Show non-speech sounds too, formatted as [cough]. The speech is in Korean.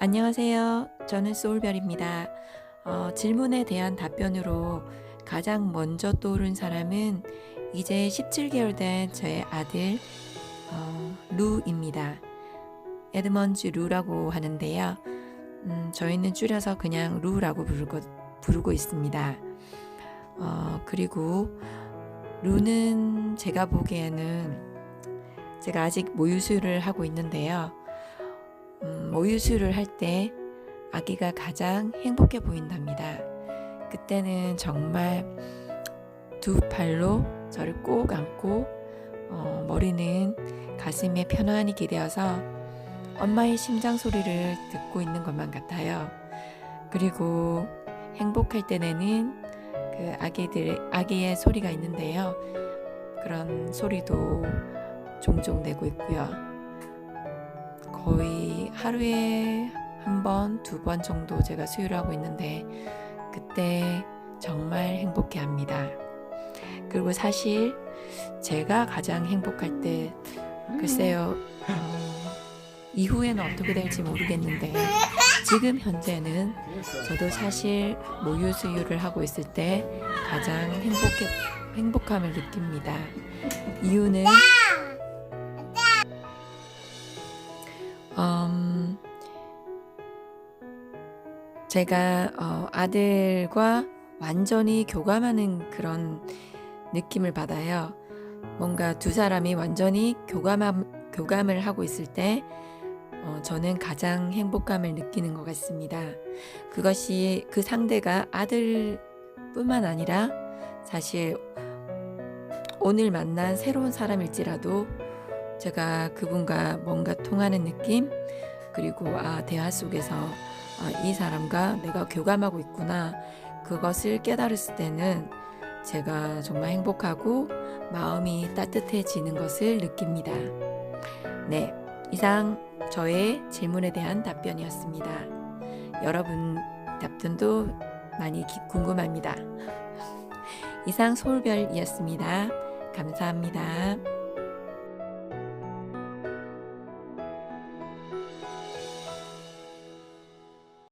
안녕하세요. 저는 소울별입니다. 어, 질문에 대한 답변으로 가장 먼저 떠오른 사람은 이제 17개월 된 저의 아들 어, 루입니다. 에드먼즈 루라고 하는데요. 음, 저희는 줄여서 그냥 루라고 부르고, 부르고 있습니다. 어, 그리고 루는 제가 보기에는 제가 아직 모유수유를 하고 있는데요. 음, 모유수유를 할 때 아기가 가장 행복해 보인답니다. 그때는 정말 두 팔로 저를 꼭 안고 어, 머리는 가슴에 편안히 기대어서 엄마의 심장 소리를 듣고 있는 것만 같아요. 그리고 행복할 때 내는 그 아기들 아기의 소리가 있는데요. 그런 소리도 종종 내고 있고요. 거의 하루에 한 번, 두 번 정도 제가 수유를 하고 있는데 그때 정말 행복해 합니다. 그리고 사실 제가 가장 행복할 때 글쎄요. 어, 이후에는 어떻게 될지 모르겠는데 지금 현재는 저도 사실 모유 수유를 하고 있을 때 가장 행복해 행복함을 느낍니다. 이유는 음, 제가 어, 아들과 완전히 교감하는 그런 느낌을 받아요. 뭔가 두 사람이 완전히 교감함, 교감을 하고 있을 때 어, 저는 가장 행복감을 느끼는 것 같습니다. 그것이 그 상대가 아들뿐만 아니라 사실 오늘 만난 새로운 사람일지라도 제가 그분과 뭔가 통하는 느낌 그리고 아 대화 속에서 아, 이 사람과 내가 교감하고 있구나 그것을 깨달았을 때는 제가 정말 행복하고 마음이 따뜻해지는 것을 느낍니다. 네, 이상 저의 질문에 대한 답변이었습니다. 여러분 답변도 많이 기- 궁금합니다. [laughs] 이상 서울별이었습니다. 감사합니다.